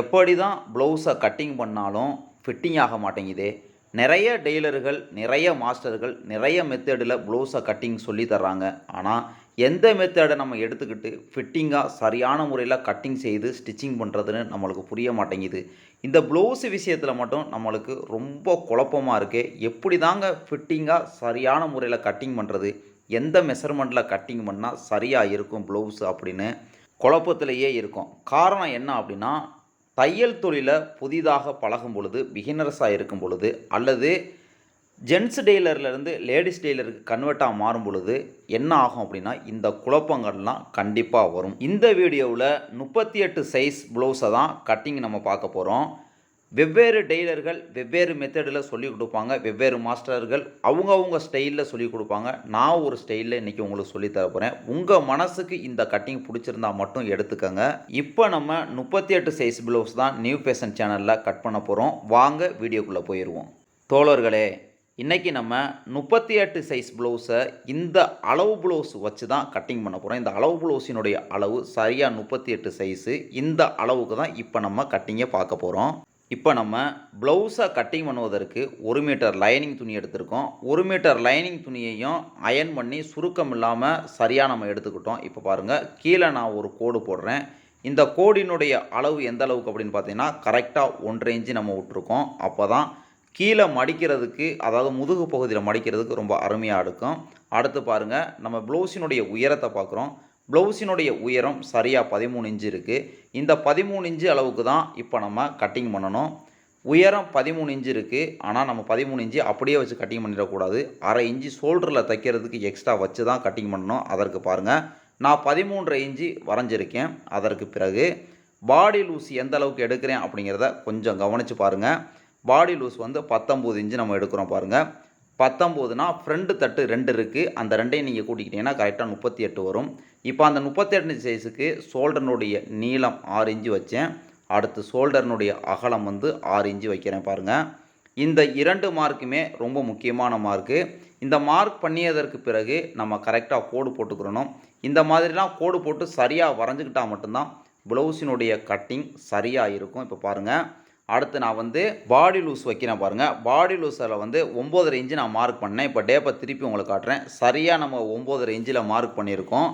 எப்படி தான் ப்ளவுஸை கட்டிங் பண்ணாலும் ஃபிட்டிங் ஆக மாட்டேங்குது. நிறைய டெய்லர்கள் நிறைய மாஸ்டர்கள் நிறைய மெத்தடில் ப்ளவுஸை கட்டிங் சொல்லி தர்றாங்க. ஆனால் எந்த மெத்தடை நம்ம எடுத்துக்கிட்டு ஃபிட்டிங்காக சரியான முறையில் கட்டிங் செய்து ஸ்டிச்சிங் பண்ணுறதுன்னு நம்மளுக்கு புரிய மாட்டேங்குது. இந்த ப்ளவுஸ் விஷயத்தில் மட்டும் நம்மளுக்கு ரொம்ப குழப்பமாக இருக்குது எப்படி தாங்க ஃபிட்டிங்காக சரியான முறையில் கட்டிங் பண்ணுறது எந்த மெஷர்மெண்ட்டில் கட்டிங் பண்ணால் சரியாக இருக்கும் ப்ளவுஸ் அப்படின்னு குழப்பத்திலேயே இருக்கும். காரணம் என்ன அப்படின்னா தையல் தொழிலை புதிதாக பழகும் பொழுது பிகினர்ஸாக இருக்கும் பொழுது அல்லது ஜென்ஸ் டெய்லர்லேருந்து லேடிஸ் டெய்லருக்கு கன்வெர்ட்டாக மாறும் பொழுது என்ன ஆகும் அப்படின்னா இந்த குழப்பங்கள்லாம் கண்டிப்பாக வரும். இந்த வீடியோவில் முப்பத்தி எட்டு சைஸ் ப்ளவுஸை தான் கட்டிங் நம்ம பார்க்க போகிறோம் வெவ்வேறு டெய்லர்கள் வெவ்வேறு மெத்தடில் சொல்லிக் கொடுப்பாங்க. வெவ்வேறு மாஸ்டர்கள் அவங்கவுங்க ஸ்டைலில் சொல்லிக் கொடுப்பாங்க. நான் ஒரு ஸ்டைலில் இன்றைக்கி உங்களுக்கு சொல்லி தர போகிறேன் உங்கள் மனசுக்கு இந்த கட்டிங் பிடிச்சிருந்தா மட்டும் எடுத்துக்கோங்க. இப்போ நம்ம முப்பத்தி எட்டு சைஸ் ப்ளவுஸ் தான் நியூ ஃபேஷன் சேனலில் கட் பண்ண போகிறோம் வாங்க வீடியோக்குள்ளே போயிடுவோம் தோழர்களே இன்றைக்கி நம்ம முப்பத்தி எட்டு சைஸ் ப்ளவுஸை இந்த அளவு ப்ளவுஸ் வச்சு தான் கட்டிங் பண்ண போகிறோம் இந்த அளவு ப்ளவுஸினுடைய அளவு சரியாக முப்பத்தி எட்டு சைஸு இந்த அளவுக்கு தான் இப்போ நம்ம கட்டிங்கை பார்க்க போகிறோம் இப்போ நம்ம ப்ளவுஸை கட்டிங் பண்ணுவதற்கு ஒரு மீட்டர் லைனிங் துணி எடுத்திருக்கோம். ஒரு மீட்டர் லைனிங் துணியையும் அயன் பண்ணி சுருக்கம் இல்லாமல் சரியாக நம்ம எடுத்துக்கிட்டோம். இப்போ பாருங்கள் கீழே நான் ஒரு கோடு போடுறேன். இந்த கோடினுடைய அளவு எந்த அளவுக்கு அப்படின்னு பார்த்தீங்கன்னா கரெக்டாக ஒன்றரை இன்ச்சு நம்ம விட்டுருக்கோம். அப்போ தான் கீழே மடிக்கிறதுக்கு அதாவது முதுகு பகுதியில் மடிக்கிறதுக்கு ரொம்ப அருமையாக இருக்கும். அடுத்து பாருங்கள் நம்ம ப்ளவுஸினுடைய உயரத்தை பார்க்குறோம். ப்ளவுஸினுடைய உயரம் சரியாக பதிமூணு இன்ச்சு இருக்குது இந்த பதிமூணு இன்ச்சு அளவுக்கு தான் இப்போ நம்ம கட்டிங் பண்ணணும். உயரம் பதிமூணு இன்ச்சு இருக்குது ஆனால் நம்ம பதிமூணு இன்ச்சு அப்படியே வச்சு கட்டிங் பண்ணிடக்கூடாது. அரை இன்ச்சு ஷோல்டரில் தைக்கிறதுக்கு எக்ஸ்ட்ரா வச்சு தான் கட்டிங் பண்ணணும். அதற்கு பாருங்கள் நான் பதிமூன்றரை இன்ச்சு வரைஞ்சிருக்கேன். அதற்கு பிறகு பாடி லூஸ் எந்த அளவுக்கு எடுக்கிறேன் அப்படிங்கிறத கொஞ்சம் கவனித்து பாருங்கள் பாடி லூஸ் வந்து பத்தொம்போது இன்ச்சு நம்ம எடுக்கிறோம் பாருங்கள் பத்தொம்போதுனா ஃப்ரண்ட் தட்டு ரெண்டு இருக்குது அந்த ரெண்டையும் நீங்கள் கூட்டிக்கிட்டீங்கன்னா கரெக்டாக முப்பத்தி எட்டு வரும். இப்போ அந்த முப்பத்தி எட்டு சைஸுக்கு ஷோல்டர்னுடைய நீளம் ஆறு இன்ச்சு வச்சேன். அடுத்து ஷோல்டர்னுடைய அகலம் வந்து ஆறு இன்ச்சு வைக்கிறேன் பாருங்கள் இந்த இரண்டு மார்க்குமே ரொம்ப முக்கியமான மார்க்கு இந்த மார்க் பண்ணியதற்கு பிறகு நம்ம கரெக்டாக கோடு போட்டுக்கிறணும். இந்த மாதிரிலாம் கோடு போட்டு சரியாக வரைஞ்சிக்கிட்டால் மட்டும்தான் ப்ளவுஸினுடைய கட்டிங் சரியாக இருக்கும். இப்போ பாருங்கள் அடுத்து நான் வந்து பாடி லூஸ் வைக்கிறேன் பாருங்கள் பாடி லூஸில் வந்து ஒம்போதரை இன்ச்சு நான் மார்க் பண்ணேன். இப்போ டேப்பை திருப்பி உங்களுக்கு காட்டுறேன். சரியாக நம்ம ஒம்போதரை இன்ச்சில் மார்க் பண்ணியிருக்கோம்.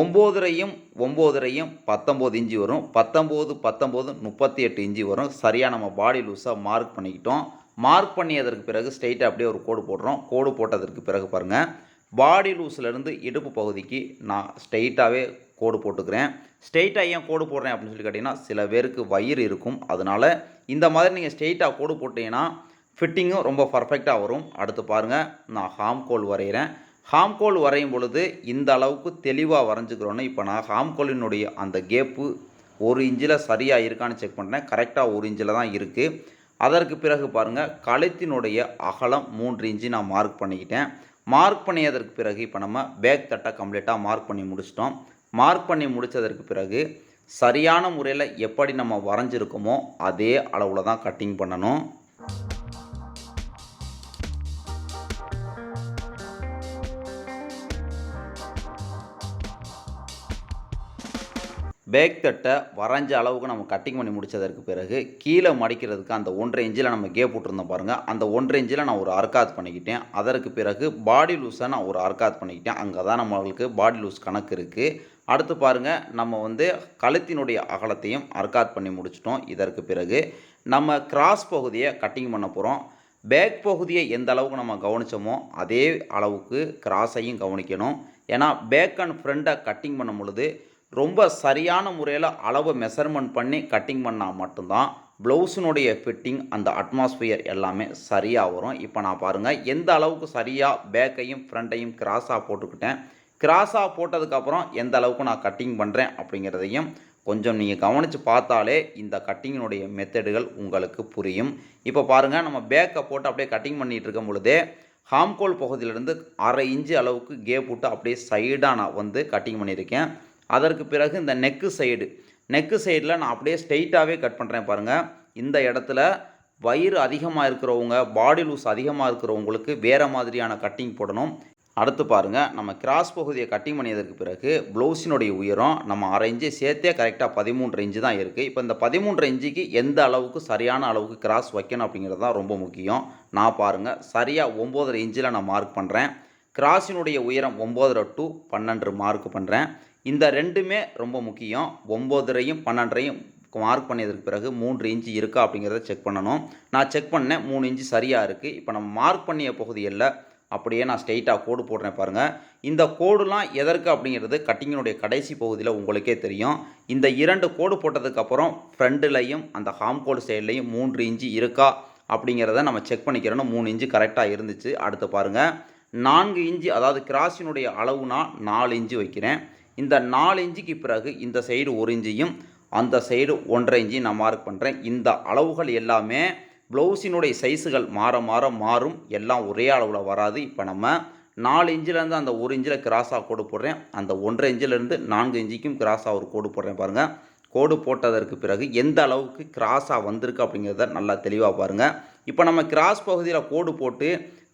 ஒம்போதரையும் ஒம்போதரையும் பத்தொம்போது இஞ்சி வரும். பத்தொம்போது பத்தொம்போது முப்பத்தி எட்டு இஞ்சி வரும். சரியாக நம்ம பாடி லூஸாக மார்க் பண்ணிக்கிட்டோம். மார்க் பண்ணியதற்கு பிறகு ஸ்ட்ரைட்டாக அப்படியே ஒரு கோடு போடுறோம். கோடு போட்டதற்கு பிறகு பாருங்கள் பாடி லூஸ்லேருந்து இடுப்பு பகுதிக்கு நான் ஸ்ட்ரைட்டாகவே கோடு போட்டுக்கிறேன். ஸ்ட்ரெயிட்டாக ஏன் கோடு போடுறேன் அப்படின்னு சொல்லி கேட்டிங்கன்னா சில பேருக்கு வயிறு இருக்கும். அதனால் இந்த மாதிரி நீங்கள் ஸ்ட்ரெயிட்டாக கோடு போட்டிங்கன்னா ஃபிட்டிங்கும் ரொம்ப பர்ஃபெக்டாக வரும். அடுத்து பாருங்கள் நான் ஹாம்கோல் வரைகிறேன். ஹாம்கோல் வரையும் பொழுது இந்த அளவுக்கு தெளிவாக வரைஞ்சிக்கிறோன்னு இப்போ நான் ஹாம்கோலினுடைய அந்த கேப்பு ஒரு இன்ச்சில் சரியாக இருக்கான்னு செக் பண்ணுறேன் கரெக்டாக ஒரு இன்ச்சில் தான் இருக்குது அதற்கு பிறகு பாருங்கள் கழுத்தினுடைய அகலம் மூன்று இன்ச்சு நான் மார்க் பண்ணிக்கிட்டேன். மார்க் பண்ணியதற்கு பிறகு இப்போ நம்ம பேக் தட்டை கம்ப்ளீட்டாக மார்க் பண்ணி முடிச்சிட்டோம். மார்க் பண்ணி முடித்ததற்கு பிறகு சரியான முறையில் எப்படி நம்ம வரைஞ்சிருக்கோமோ அதே அளவில் தான் கட்டிங் பண்ணணும். பேக் தட்டை வரைஞ்ச அளவுக்கு நம்ம கட்டிங் பண்ணி முடித்ததற்கு பிறகு கீழே மடிக்கிறதுக்கு அந்த ஒன்றரை இன்ச்சில் நம்ம கேப் விட்டுருந்தோம் பாருங்கள் அந்த ஒன்றரை இன்ச்சில் நான் ஒரு அர்க்காத் பண்ணிக்கிட்டேன். அதற்கு பிறகு பாடி லூஸை நான் ஒரு அர்க்காத் பண்ணிக்கிட்டேன். அங்கே தான் நம்மளுக்கு பாடி லூஸ் கணக்கு இருக்குது அடுத்து பாருங்கள் நம்ம வந்து கழுத்தினுடைய அகலத்தையும் அர்க்காத் பண்ணி முடிச்சிட்டோம். இதற்கு பிறகு நம்ம கிராஸ் பகுதியை கட்டிங் பண்ண போகிறோம் பேக் பகுதியை எந்த அளவுக்கு நம்ம கவனித்தோமோ அதே அளவுக்கு கிராஸையும் கவனிக்கணும். ஏன்னா பேக் அண்ட் ஃப்ரண்ட்டை கட்டிங் பண்ணும் பொழுது ரொம்ப சரியான முறையில் அளவு மெஷர்மெண்ட் பண்ணி கட்டிங் பண்ணால் மட்டும்தான் ப்ளவுஸினுடைய ஃபிட்டிங் அந்த அட்மாஸ்பியர் எல்லாமே சரியாக வரும். இப்போ நான் பாருங்கள் எந்த அளவுக்கு சரியாக பேக்கையும் ஃப்ரண்ட்டையும் கிராஸாக போட்டுக்கிட்டேன் கிராஸாக போட்டதுக்கப்புறம் எந்த அளவுக்கு நான் கட்டிங் பண்ணுறேன் அப்படிங்கிறதையும் கொஞ்சம் நீங்கள் கவனித்து பார்த்தாலே இந்த கட்டிங்கினுடைய மெத்தடுகள் உங்களுக்கு புரியும். இப்போ பாருங்கள் நம்ம பேக்கை போட்டு அப்படியே கட்டிங் பண்ணிகிட்டு இருக்கும் பொழுதே ஹாம்கோல் பகுதியிலேருந்து அரை இன்ச்சு அளவுக்கு கேப் விட்டு அப்படியே சைடாக நான் வந்து கட்டிங் பண்ணியிருக்கேன். அதற்கு பிறகு இந்த நெக்கு சைடு நெக்கு சைடில் நான் அப்படியே ஸ்ட்ரெயிட்டாகவே கட் பண்ணுறேன் பாருங்கள் இந்த இடத்துல வயிறு அதிகமாக இருக்கிறவங்க பாடி லூஸ் அதிகமாக இருக்கிறவங்களுக்கு வேறு மாதிரியான கட்டிங் போடணும். அடுத்து பாருங்கள் நம்ம கிராஸ் பகுதியை கட்டிங் பண்ணியதற்கு பிறகு ப்ளவுஸினுடைய உயரம் நம்ம அரை இன்ச்சு சேர்த்தே கரெக்டாக பதிமூன்று இன்ச்சு தான் இருக்குது இப்போ இந்த பதிமூன்று இன்ச்சுக்கு எந்த அளவுக்கு சரியான அளவுக்கு கிராஸ் வைக்கணும் அப்படிங்கிறது தான் ரொம்ப முக்கியம். நான் பாருங்கள் சரியாக ஒம்போதரை இன்ச்சில் நான் மார்க் பண்ணுறேன் கிராஸினுடைய உயரம் ஒம்போதரை டு பன்னெண்டு மார்க் பண்ணுறேன் இந்த ரெண்டுமே ரொம்ப முக்கியம். ஒம்போதரையும் பன்னெண்டரையும் மார்க் பண்ணியதற்கு பிறகு மூன்று இன்ச்சு இருக்கா அப்படிங்கிறத செக் பண்ணணும். நான் செக் பண்ணேன் மூணு இன்ச்சு சரியாக இருக்குது இப்போ நம்ம மார்க் பண்ணிய பகுதியில் அப்படியே நான் ஸ்ட்ரெயிட்டாக கோடு போடுறேன் பாருங்கள் இந்த கோடுலாம் எதற்கு அப்படிங்கிறது கட்டிங்கினுடைய கடைசி பகுதியில் உங்களுக்கே தெரியும். இந்த இரண்டு கோடு போட்டதுக்கப்புறம் ஃப்ரண்ட்லையும் அந்த ஹாம் கோடு சைட்லையும் மூன்று இன்ச்சு இருக்கா அப்படிங்கிறத நம்ம செக் பண்ணிக்கிறோன்னு மூணு இன்ச்சு கரெக்டாக இருந்துச்சு. அடுத்து பாருங்கள் நான்கு இன்ச்சு அதாவது கிராஸினுடைய அளவுனா நாலு இன்ச்சு வைக்கிறேன். இந்த நாலு இன்ச்சுக்கு பிறகு இந்த சைடு ஒரு இன்ச்சையும் அந்த சைடு ஒன்றரை இன்ச்சு நான் மார்க் பண்ணுறேன் இந்த அளவுகள் எல்லாமே ப்ளவுஸினுடைய சைஸுகள் மாற மாற மாறும். எல்லாம் ஒரே அளவில் வராது. இப்போ நம்ம நாலு இன்ச்சிலேருந்து அந்த ஒரு இன்ச்சில் கிராஸாக கோடு போடுறேன். அந்த ஒன்றரை இன்ச்சிலேருந்து நான்கு இன்ச்சிக்கும் கிராஸாக ஒரு கோடு போடுறேன் பாருங்கள் கோடு போட்டதற்கு பிறகு எந்த அளவுக்கு கிராஸாக வந்திருக்கு அப்படிங்கிறத நல்லா தெளிவாக பாருங்கள் இப்போ நம்ம கிராஸ் பகுதியில் கோடு போட்டு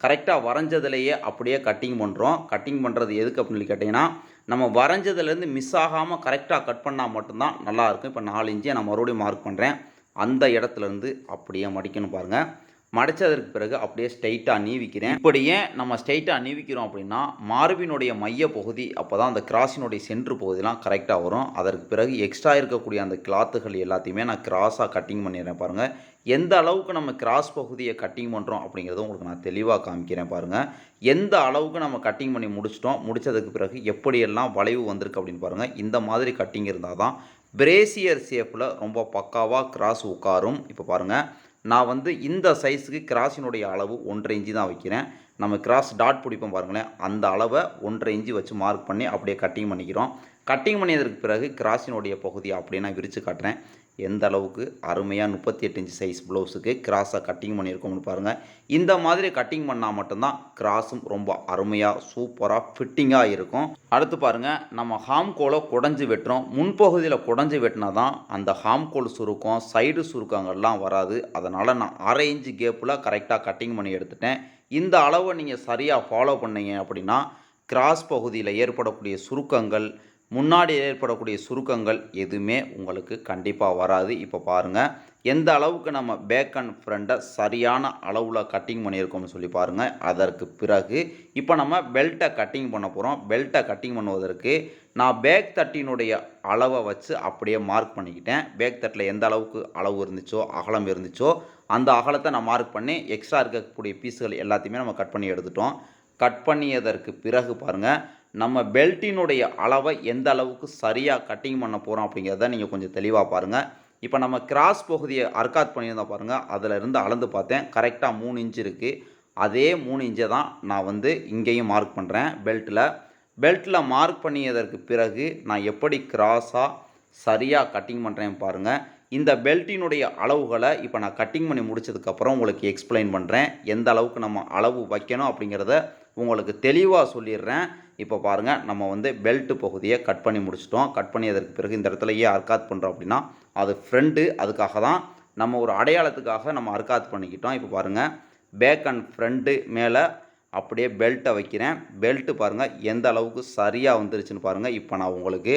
கரெக்டாக வரைஞ்சதுலேயே அப்படியே கட்டிங் பண்ணுறோம் கட்டிங் பண்ணுறது எதுக்கு அப்படின்னு சொல்லி கேட்டிங்கன்னா நம்ம வரைஞ்சதுலேருந்து மிஸ் ஆகாமல் கரெக்டாக கட் பண்ணால் மட்டும்தான் நல்லாயிருக்கும் இப்போ நாலு இன்ச்சை நான் மறுபடியும் மார்க் பண்ணுறேன் அந்த இடத்துலேருந்து அப்படியே மடிக்கணும் பாருங்கள் மடித்ததற்கு பிறகு அப்படியே ஸ்ட்ரைட்டாக நீவிக்கிறேன். இப்படியே நம்ம ஸ்ட்ரைட்டாக நீவிக்கிறோம் அப்படின்னா மார்பினுடைய மைய பகுதி அப்போ தான் அந்த கிராஸினுடைய சென்ட்ரு பகுதிலாம் கரெக்டாக வரும். அதற்கு பிறகு எக்ஸ்ட்ரா இருக்கக்கூடிய அந்த கிளாத்துகள் எல்லாத்தையுமே நான் கிராஸாக கட்டிங் பண்ணிடுறேன் பாருங்கள் எந்த அளவுக்கு நம்ம கிராஸ் பகுதியை கட்டிங் பண்ணுறோம் அப்படிங்கிறத உங்களுக்கு நான் தெளிவாக காமிக்கிறேன் பாருங்கள் எந்த அளவுக்கு நம்ம கட்டிங் பண்ணி முடிச்சிட்டோம் முடித்ததுக்கு பிறகு எப்படியெல்லாம் வளைவு வந்திருக்கு அப்படின்னு பாருங்கள் இந்த மாதிரி கட்டிங் இருந்தால் தான் பிரேசியர் சேஃபில் ரொம்ப பக்காவாக கிராஸ் உட்காரும். இப்போ பாருங்கள் நான் வந்து இந்த சைஸுக்கு கிராஸினுடைய அளவு ஒன்றரை இன்ச்சு தான் வைக்கிறேன். நம்ம கிராஸ் டாட் பிடிப்போம் பாருங்களேன். அந்த அளவை ஒன்றரை இன்ச்சு வச்சு மார்க் பண்ணி அப்படியே கட்டிங் பண்ணிக்கிறோம். கட்டிங் பண்ணியதற்கு பிறகு கிராஸினுடைய பகுதி அப்படியே நான் விரித்து காட்டுறேன். எந்த அளவுக்கு அருமையாக முப்பத்தி எட்டு இன்ச்சு சைஸ் ப்ளவுஸுக்கு கிராஸாக கட்டிங் பண்ணியிருக்கோம்னு பாருங்கள் இந்த மாதிரி கட்டிங் பண்ணால் மட்டும்தான் கிராஸும் ரொம்ப அருமையாக சூப்பராக ஃபிட்டிங்காக இருக்கும். அடுத்து பாருங்கள் நம்ம ஹாம்கோலை குடஞ்சி வெட்டுறோம். முன்பகுதியில் குடஞ்சி வெட்டினா தான் அந்த ஹாம்கோல் சுருக்கம் சைடு சுருக்கங்கள்லாம் வராது. அதனால் நான் அரை இன்ச்சு கேப்பில் கரெக்டாக கட்டிங் பண்ணி எடுத்துட்டேன். இந்த அளவை நீங்கள் சரியாக ஃபாலோ பண்ணீங்க அப்படின்னா கிராஸ் பகுதியில் ஏற்படக்கூடிய சுருக்கங்கள் முன்னாடி ஏற்படக்கூடிய சுருக்கங்கள் எதுவுமே உங்களுக்கு கண்டிப்பாக வராது. இப்போ பாருங்கள் எந்த அளவுக்கு நம்ம பேக் அண்ட் ஃப்ரண்ட்டை சரியான அளவில் கட்டிங் பண்ணியிருக்கோம்னு சொல்லி பாருங்கள் அதற்கு பிறகு இப்போ நம்ம பெல்ட்டை கட்டிங் பண்ண போகிறோம் பெல்ட்டை கட்டிங் பண்ணுவதற்கு நான் பேக் தட்டினுடைய அளவை வச்சு அப்படியே மார்க் பண்ணிக்கிட்டேன். பேக் தட்டில் எந்த அளவுக்கு அளவு இருந்துச்சோ அகலம் இருந்துச்சோ அந்த அகலத்தை நான் மார்க் பண்ணி எக்ஸ்ட்ரா இருக்கக்கூடிய பீஸுகள் எல்லாத்தையுமே நம்ம கட் பண்ணி எடுத்துட்டோம். கட் பண்ணியதற்கு பிறகு பாருங்கள் நம்ம பெல்ட்டினுடைய அளவை எந்த அளவுக்கு சரியாக கட்டிங் பண்ண போகிறோம் அப்படிங்கிறத நீங்கள் கொஞ்சம் தெளிவாக பாருங்கள் இப்போ நம்ம கிராஸ் பகுதியை அர்க்காத் பண்ணியிருந்தோம் பாருங்கள் அதில் இருந்து அளந்து பார்த்தேன். கரெக்டாக மூணு இன்ச்சு இருக்குது அதே மூணு இன்ச்சை தான் நான் வந்து இங்கேயும் மார்க் பண்ணுறேன் பெல்ட்டில் பெல்ட்டில் மார்க் பண்ணியதற்கு பிறகு நான் எப்படி கிராஸாக சரியாக கட்டிங் பண்ணுறேன் பாருங்கள் இந்த பெல்ட்டினுடைய அளவுகளை இப்போ நான் கட்டிங் பண்ணி முடிச்சதுக்கப்புறம் உங்களுக்கு எக்ஸ்பிளைன் பண்ணுறேன் எந்த அளவுக்கு நம்ம அளவு வைக்கணும் அப்படிங்கிறத உங்களுக்கு தெளிவாக சொல்லிடுறேன். இப்போ பாருங்கள் நம்ம வந்து பெல்ட்டு பகுதியை கட் பண்ணி முடிச்சிட்டோம். கட் பண்ணியதற்கு பிறகு இந்த இடத்துல ஏன் அர்க்காத் பண்ணுறோம் அப்படின்னா அது ஃப்ரண்ட்டு அதுக்காக தான் நம்ம ஒரு அடையாளத்துக்காக நம்ம அர்க்காத் பண்ணிக்கிட்டோம். இப்போ பாருங்கள் பேக் அண்ட் ஃப்ரண்ட்டு மேலே அப்படியே பெல்ட்டை வைக்கிறேன். பெல்ட்டு பாருங்கள் எந்த அளவுக்கு சரியாக வந்துருச்சுன்னு பாருங்கள் இப்போ நான் உங்களுக்கு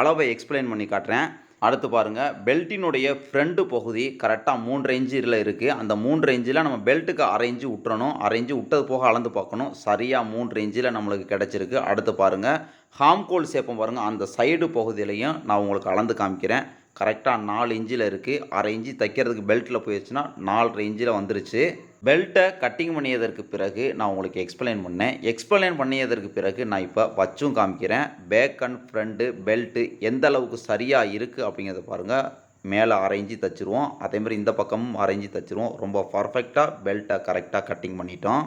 அளவை எக்ஸ்பிளைன் பண்ணி காட்டுறேன். அடுத்து பாருங்கள் பெல்ட்டினுடைய ஃப்ரண்ட்டு பகுதி கரெக்டாக மூன்று இன்ச்சில் இருக்குது அந்த மூன்று இன்ச்சில் நம்ம பெல்ட்டுக்கு அரைஞ்சு விட்டுறணும் அரைஞ்சு விட்டது போக அளந்து பார்க்கணும். சரியாக மூன்று இன்ச்சில் நம்மளுக்கு கிடச்சிருக்கு. அடுத்து பாருங்கள் ஹாம்கோல் சேப்பம் பாருங்கள் அந்த சைடு பகுதியிலையும் நான் உங்களுக்கு அளந்து காமிக்கிறேன். கரெக்டாக நாலு இன்ச்சில் இருக்குது அரை இன்ச்சு தைக்கிறதுக்கு பெல்ட்டில் போயிடுச்சுன்னா நாலு இன்ச்சில் வந்துருச்சு. பெல்ட்டை கட்டிங் பண்ணியதற்கு பிறகு நான் உங்களுக்கு எக்ஸ்பிளைன் பண்ணேன். எக்ஸ்பிளைன் பண்ணியதற்கு பிறகு நான் இப்போ வச்சும் காமிக்கிறேன். பேக் அண்ட் ஃப்ரண்ட்டு பெல்ட்டு எந்த அளவுக்கு சரியாக இருக்குது அப்படிங்கிறத பாருங்கள் மேலே அரைஞ்சி இன்ச்சு தச்சுருவோம் அதேமாதிரி இந்த பக்கமும் அரைஞ்சி இன்ச்சு தச்சுருவோம். ரொம்ப பர்ஃபெக்டாக பெல்ட்டை கரெக்டாக கட்டிங் பண்ணிட்டோம்.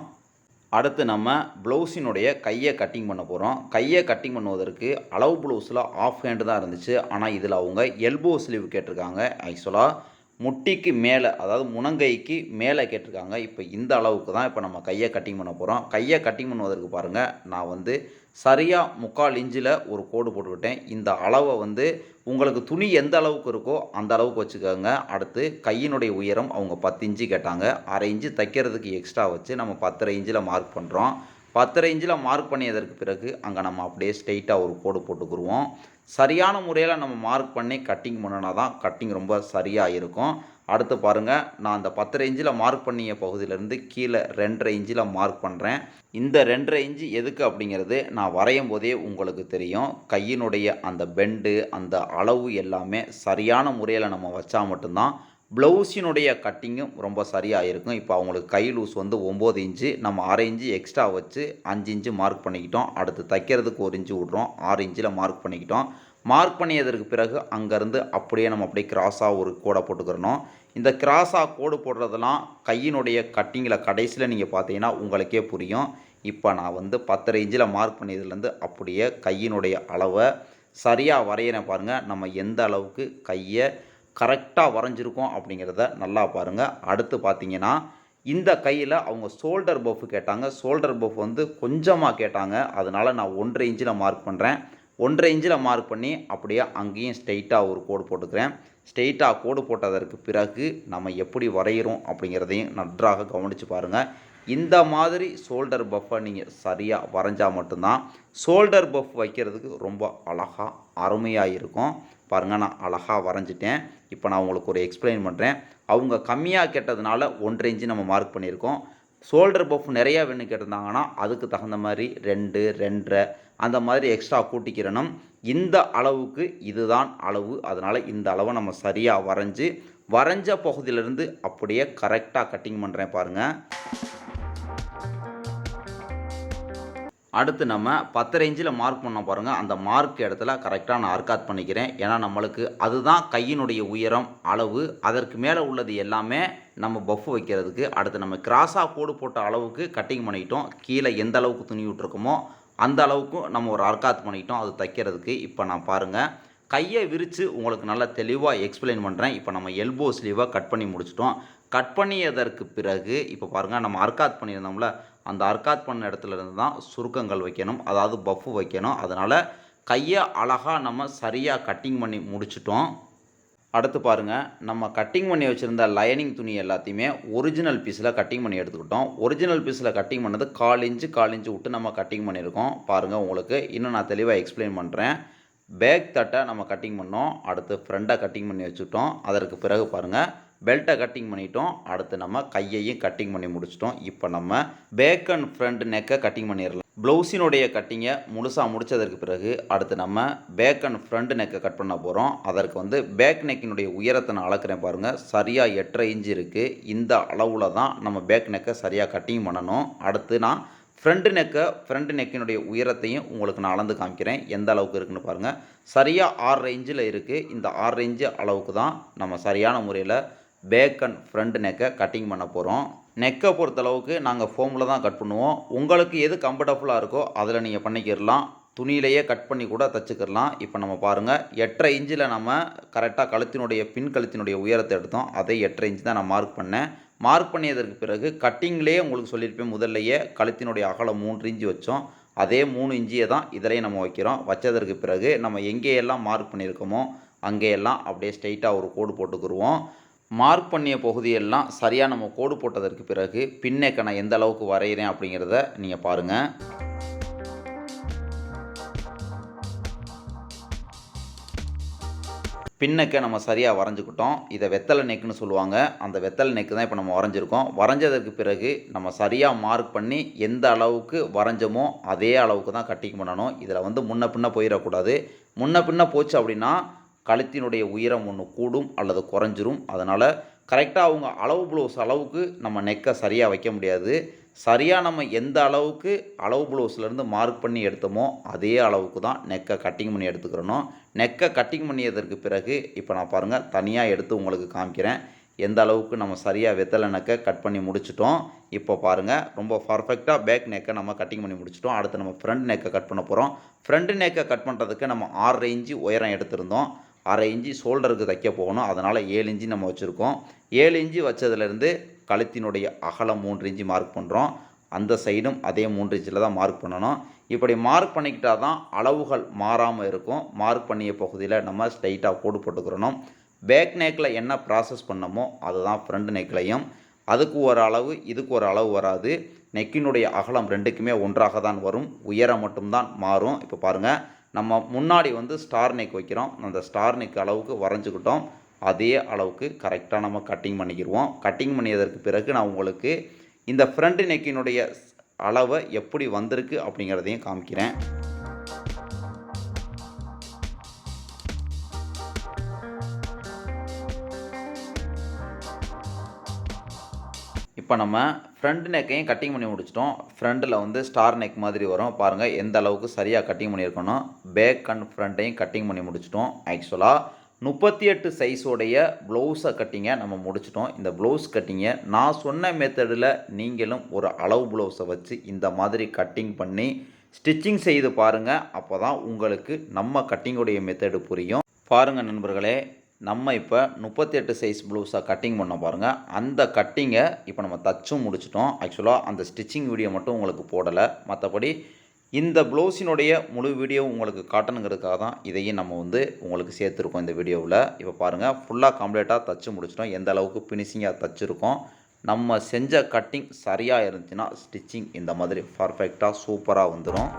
அடுத்து நம்ம ப்ளவுஸினுடைய கையை கட்டிங் பண்ண போகிறோம் கையை கட்டிங் பண்ணுவதற்கு அளவு ப்ளவுஸில் ஆஃப் ஹேண்டு தான் இருந்துச்சு. ஆனால் இதில் அவங்க எல்போ ஸ்லீவ் கேட்டிருக்காங்க. ஆக்சுவலாக முட்டிக்கு மேலே அதாவது முனங்கைக்கு மேலே கேட்டிருக்காங்க. இப்போ இந்த அளவுக்கு தான் இப்போ நம்ம கையை கட்டிங் பண்ண போகிறோம் கையை கட்டிங் பண்ணுவதற்கு பாருங்கள் நான் வந்து சரியாக முக்கால் இன்ச்சில் ஒரு கோடு போட்டுக்கிட்டேன் இந்த அளவை வந்து உங்களுக்கு துணி எந்த அளவுக்கு இருக்கோ அந்த அளவுக்கு வச்சுக்கோங்க. அடுத்து கையினுடைய உயரம் அவங்க பத்து இன்ச்சு கேட்டாங்க. அரை இன்ச்சு தைக்கிறதுக்கு எக்ஸ்ட்ரா வச்சு நம்ம பத்தரை இன்ச்சில் மார்க் பண்ணுறோம் பத்தரை இன்ச்சில் மார்க் பண்ணியதற்கு பிறகு அங்கே நம்ம அப்படியே ஸ்ட்ரெயிட்டாக ஒரு கோடு போட்டுக்குருவோம். சரியான முறையில் நம்ம மார்க் பண்ணி கட்டிங் பண்ணனா தான் கட்டிங் ரொம்ப சரியாக இருக்கும். அடுத்து பாருங்கள் நான் அந்த பத்தரை இன்ச்சில் மார்க் பண்ணிய பகுதியிலேருந்து கீழே ரெண்டரை இன்ச்சில் மார்க் பண்ணுறேன் இந்த ரெண்டரை இன்ச்சு எதுக்கு அப்படிங்கிறது நான் வரையும் போதே உங்களுக்கு தெரியும். கையினுடைய அந்த பெண்டு அந்த அளவு எல்லாமே சரியான முறையில் நம்ம வச்சா மட்டும்தான் ப்ளவுஸினுடைய கட்டிங்கும் ரொம்ப சரியாக இருக்கும் இப்போ அவங்களுக்கு கை லூஸ் வந்து ஒம்பது இன்ச்சு நம்ம அரை இன்ச்சு எக்ஸ்ட்ரா வச்சு அஞ்சு இன்ச்சு மார்க் பண்ணிக்கிட்டோம். அடுத்து தைக்கிறதுக்கு ஒரு இன்ச்சு விட்றோம். ஆறு இன்ச்சில் மார்க் பண்ணிக்கிட்டோம். மார்க் பண்ணியதற்கு பிறகு அங்கேருந்து அப்படியே நம்ம அப்படியே கிராஸாக ஒரு கோடை போட்டுக்கிறணும். இந்த கிராஸாக கோடு போடுறதெல்லாம் கையினுடைய கட்டிங்கில் கடைசியில் நீங்கள் பார்த்தீங்கன்னா உங்களுக்கே புரியும். இப்போ நான் வந்து பத்தரை இன்ச்சில் மார்க் பண்ணியதுலேருந்து அப்படியே கையினுடைய அளவை சரியாக வரையிறேன் பாருங்கள் நம்ம எந்த அளவுக்கு கையை கரெக்டாக வரைஞ்சிருக்கோம் அப்படிங்கிறத நல்லா பாருங்கள் அடுத்து பார்த்தீங்கன்னா இந்த கையில் அவங்க ஷோல்டர் பஃப் கேட்டாங்க. ஷோல்டர் பஃப் வந்து கொஞ்சமாக கேட்டாங்க. அதனால் நான் ஒன்றரை இன்ச்சில் மார்க் பண்ணுறேன் ஒன்றரை இன்ச்சில் மார்க் பண்ணி அப்படியே அங்கேயும் ஸ்ட்ரெயிட்டாக ஒரு கோடு போட்டுக்கிறேன். ஸ்ட்ரெயிட்டாக கோடு போட்டதற்கு பிறகு நம்ம எப்படி வரைகிறோம் அப்படிங்கிறதையும் நன்றாக கவனித்து பாருங்கள் இந்த மாதிரி ஷோல்டர் பஃப்பை நீங்கள் சரியாக வரைஞ்சால் மட்டும்தான் ஷோல்டர் பஃப் வைக்கிறதுக்கு ரொம்ப அழகாக அருமையாக இருக்கும். பாருங்கள் நான் அழகாக வரைஞ்சிட்டேன். இப்போ நான் உங்களுக்கு ஒரு எக்ஸ்பிளைன் பண்ணுறேன் அவங்க கம்மியாக கேட்டதுனால ஒன்றரை இன்ச்சு நம்ம மார்க் பண்ணியிருக்கோம். ஷோல்டர் பஃப் நிறையா வேணும் கேட்டிருந்தாங்கன்னா அதுக்கு தகுந்த மாதிரி ரெண்டு ரெண்டரை அந்த மாதிரி எக்ஸ்ட்ரா கூட்டிக்கிறணும். இந்த அளவுக்கு இதுதான் அளவு. அதனால் இந்த அளவை நம்ம சரியாக வரைஞ்சி வரைஞ்ச பகுதியிலேருந்து அப்படியே கரெக்டாக கட்டிங் பண்ணுறேன் பாருங்கள் அடுத்து நம்ம பத்தரை இன்ச்சில் மார்க் பண்ண பாருங்கள் அந்த மார்க் இடத்துல கரெக்டாக நான் அர்க்காத் பண்ணிக்கிறேன். ஏன்னா நம்மளுக்கு அதுதான் கையினுடைய உயரம் அளவு அதற்கு மேலே உள்ளது எல்லாமே நம்ம பஃப் வைக்கிறதுக்கு. அடுத்து நம்ம கிராஸாக கோடு போட்ட அளவுக்கு கட்டிங் பண்ணிக்கிட்டோம் கீழே எந்த அளவுக்கு துணி விட்ருக்கோமோ அந்த அளவுக்கு நம்ம ஒரு அர்க்காத் பண்ணிக்கிட்டோம் அது தைக்கிறதுக்கு இப்போ நான் பாருங்கள் கையை விரித்து உங்களுக்கு நல்லா தெளிவாக எக்ஸ்பிளைன் பண்ணுறேன் இப்போ நம்ம எல்போ ஸ்லீவாக கட் பண்ணி முடிச்சிட்டோம். கட் பண்ணியதற்கு பிறகு இப்போ பாருங்கள் நம்ம அர்க்காத் பண்ணியிருந்தோம்ல அந்த அர்க்காத் பண்ண இடத்துல இருந்து தான் சுருக்கங்கள் வைக்கணும் அதாவது பஃப்பு வைக்கணும். அதனால் கையை அழகாக நம்ம சரியாக கட்டிங் பண்ணி முடிச்சிட்டோம். அடுத்து பாருங்கள் நம்ம கட்டிங் பண்ணி வச்சுருந்த லைனிங் துணி எல்லாத்தையுமே ஒரிஜினல் பீஸில் கட்டிங் பண்ணி எடுத்துக்கிட்டோம். ஒரிஜினல் பீஸில் கட்டிங் பண்ணது கால் இன்ச்சு கால் இன்ச்சு விட்டு நம்ம கட்டிங் பண்ணியிருக்கோம். பாருங்கள் உங்களுக்கு இன்னும் நான் தெளிவாக எக்ஸ்பிளைன் பண்ணுறேன் பேக் தட்டை நம்ம கட்டிங் பண்ணோம். அடுத்து ஃப்ரண்ட்டை கட்டிங் பண்ணி வச்சுட்டோம் அதற்கு பிறகு பாருங்கள் பெல்ட்டை கட்டிங் பண்ணிட்டோம். அடுத்து நம்ம கையையும் கட்டிங் பண்ணி முடிச்சிட்டோம். இப்போ நம்ம பேக் அண்ட் ஃப்ரண்ட் நெக்கை கட்டிங் பண்ணிடலாம். ப்ளவுஸினுடைய கட்டிங்கை முழுசாக முடித்ததற்கு பிறகு அடுத்து நம்ம பேக் அண்ட் ஃப்ரண்ட் நெக்கை கட் பண்ண போகிறோம் அதற்கு வந்து பேக் நெக்கினுடைய உயரத்தை நான் அளக்குறேன் பாருங்கள் சரியாக எட்டரை இன்ச்சு இருக்குது இந்த அளவில் தான் நம்ம பேக் நெக்கை சரியாக கட்டிங் பண்ணணும். அடுத்து நான் ஃப்ரண்ட் நெக்கை ஃப்ரண்ட் நெக்கினுடைய உயரத்தையும் உங்களுக்கு நான் அளந்து காமிக்கிறேன். எந்த அளவுக்கு இருக்குன்னு பாருங்கள் சரியாக ஆறரை ரேஞ்சில் இருக்குது இந்த ஆறு ரேஞ்சு அளவுக்கு தான் நம்ம சரியான முறையில் பேக் அண்ட் ஃப்ரண்ட் நெக்கை கட்டிங் பண்ண போகிறோம் நெக்கை பொறுத்தளவுக்கு நாங்கள் ஃபோமில் தான் கட் பண்ணுவோம். உங்களுக்கு எது கம்ஃபர்டபுளாக இருக்கோ அதில் நீங்கள் பண்ணிக்கிடலாம். துணியிலேயே கட் பண்ணி கூட தச்சுக்கிடலாம். இப்போ நம்ம பாருங்கள் எட்டரை இன்ச்சில் நம்ம கரெக்டாக கழுத்தினுடைய பின் கழுத்தினுடைய உயரத்தை எடுத்தோம். அதை எட்டரை இன்ச்சு தான் நான் மார்க் பண்ணேன். மார்க் பண்ணியதற்கு பிறகு கட்டிங்லேயே உங்களுக்கு சொல்லியிருப்பேன் முதல்லையே கழுத்தினுடைய அகலம் மூன்று இன்ச்சு வச்சோம். அதே மூணு இஞ்சியை தான் இதிலையும் நம்ம வைக்கிறோம். வச்சதற்கு பிறகு நம்ம எங்கேயெல்லாம் மார்க் பண்ணியிருக்கோமோ அங்கேயெல்லாம் அப்படியே ஸ்ட்ரைட்டாக ஒரு கோடு போட்டுக்குருவோம். மார்க் பண்ணிய பகுதியெல்லாம் சரியாக நம்ம கோடு போட்டதற்கு பிறகு பின்னேக்க நான் எந்த அளவுக்கு வரைகிறேன் அப்படிங்கிறத நீங்கள் பாருங்கள் பின்னக்க நம்ம சரியாக வரைஞ்சிக்கிட்டோம். இதை வெத்தலை நெக்குன்னு சொல்லுவாங்க. அந்த வெத்தலை நெக்கு தான் இப்போ நம்ம வரைஞ்சிருக்கோம். வரைஞ்சதற்கு பிறகு நம்ம சரியாக மார்க் பண்ணி எந்த அளவுக்கு வரைஞ்சோமோ அதே அளவுக்கு தான் கட்டிங் பண்ணணும். இதில் வந்து முன்ன பின்ன போயிடக்கூடாது. முன்ன பின்ன போச்சு அப்படின்னா கழுத்தினுடைய உயரம் ஒன்று கூடும் அல்லது குறைஞ்சிரும். அதனால் கரெக்டாக அவங்க அளவு ப்ளவுஸ் அளவுக்கு நம்ம நெக்கை சரியாக வைக்க முடியாது. சரியாக நம்ம எந்த அளவுக்கு அளவு ப்ளவுஸ்லேருந்து மார்க் பண்ணி எடுத்தோமோ அதே அளவுக்கு தான் நெக்கை கட்டிங் பண்ணி எடுத்துக்கிறணும். நெக்கை கட்டிங் பண்ணியதற்கு பிறகு இப்போ நான் பாருங்கள் தனியாக எடுத்து உங்களுக்கு காமிக்கிறேன். எந்த அளவுக்கு நம்ம சரியாக வெத்தலை நெக்கை கட் பண்ணி முடிச்சிட்டோம். இப்போ பாருங்கள் ரொம்ப பர்ஃபெக்டாக பேக் நெக்கை நம்ம கட்டிங் பண்ணி முடிச்சிட்டோம். அடுத்து நம்ம ஃப்ரண்ட் நெக்கை கட் பண்ண போகிறோம் ஃப்ரண்ட் நெக்கை கட் பண்ணுறதுக்கு நம்ம ஆறு ரேஞ்சு உயரம் எடுத்திருந்தோம். அரை இஞ்சி ஷோல்டருக்கு தைக்க போகணும். அதனால் ஏழு இஞ்சி நம்ம வச்சுருக்கோம். ஏழு இஞ்சி வச்சதுலேருந்து கழுத்தினுடைய அகலம் மூன்று இஞ்சி மார்க் பண்ணுறோம் அந்த சைடும் அதே மூன்று இன்ச்சில் தான் மார்க் பண்ணணும். இப்படி மார்க் பண்ணிக்கிட்டால் தான் அளவுகள் மாறாமல் இருக்கும். மார்க் பண்ணிய பகுதியில் நம்ம ஸ்ட்ரைட்டாக கோடு போட்டுக்கிறணும். பேக் நெக்கில் என்ன ப்ராசஸ் பண்ணமோ அதுதான் ஃப்ரண்ட் நெக்லையும் அதுக்கு ஒரு அளவு இதுக்கு ஒரு அளவு வராது. நெக்கினுடைய அகலம் ரெண்டுக்குமே ஒன்றாக தான் வரும். உயரம் மட்டும்தான் மாறும். இப்போ பாருங்கள் நம்ம முன்னாடி வந்து ஸ்டார் நெக் வைக்கிறோம். அந்த ஸ்டார் நெக் அளவுக்கு வரைஞ்சிக்கிட்டோம். அதே அளவுக்கு கரெக்டாக நம்ம கட்டிங் பண்ணிக்கிடுவோம். கட்டிங் பண்ணியதற்கு பிறகு நான் உங்களுக்கு இந்த ஃப்ரண்ட் நெக்கினுடைய அளவை எப்படி வந்திருக்கு அப்படிங்கிறதையும் காமிக்கிறேன். இப்போ நம்ம ஃப்ரண்ட் நெக்கையும் கட்டிங் பண்ணி முடிச்சிட்டோம். ஃப்ரண்ட்டில் வந்து ஸ்டார் நெக் மாதிரி வரும். பாருங்கள் எந்த அளவுக்கு சரியாக கட்டிங் பண்ணியிருக்கணும் பேக் அண்ட் ஃப்ரண்ட்டையும் கட்டிங் பண்ணி முடிச்சிட்டோம். ஆக்சுவலாக முப்பத்தி எட்டு சைஸோடைய ப்ளவுஸை கட்டிங்கை நம்ம முடிச்சிட்டோம். இந்த ப்ளவுஸ் கட்டிங்கை நான் சொன்ன மெத்தடில் நீங்களும் ஒரு அளவு ப்ளவுஸை வச்சு இந்த மாதிரி கட்டிங் பண்ணி ஸ்டிச்சிங் செய்து பாருங்கள் அப்போ தான் உங்களுக்கு நம்ம கட்டிங்குடைய மெத்தடு புரியும். பாருங்கள் நண்பர்களே நம்ம இப்போ முப்பத்தெட்டு சைஸ் ப்ளவுஸாக கட்டிங் பண்ண பாருங்கள் அந்த கட்டிங்கை இப்போ நம்ம தச்சும் முடிச்சிட்டோம். ஆக்சுவலாக அந்த ஸ்டிச்சிங் வீடியோ மட்டும் உங்களுக்கு போடலை. மற்றபடி இந்த ப்ளவுஸினுடைய முழு வீடியோ உங்களுக்கு காட்டணுங்கிறதுக்காக தான் இதையும் நம்ம வந்து உங்களுக்கு சேர்த்துருக்கோம் இந்த வீடியோவில் இப்போ பாருங்கள் ஃபுல்லாக கம்ப்ளீட்டாக தச்சு முடிச்சிட்டோம். எந்த அளவுக்கு ஃபினிஷிங்காக தச்சுருக்கோம் நம்ம செஞ்ச கட்டிங் சரியாக இருந்துச்சுன்னா ஸ்டிச்சிங் இந்த மாதிரி பர்ஃபெக்டாக சூப்பராக வந்துடும்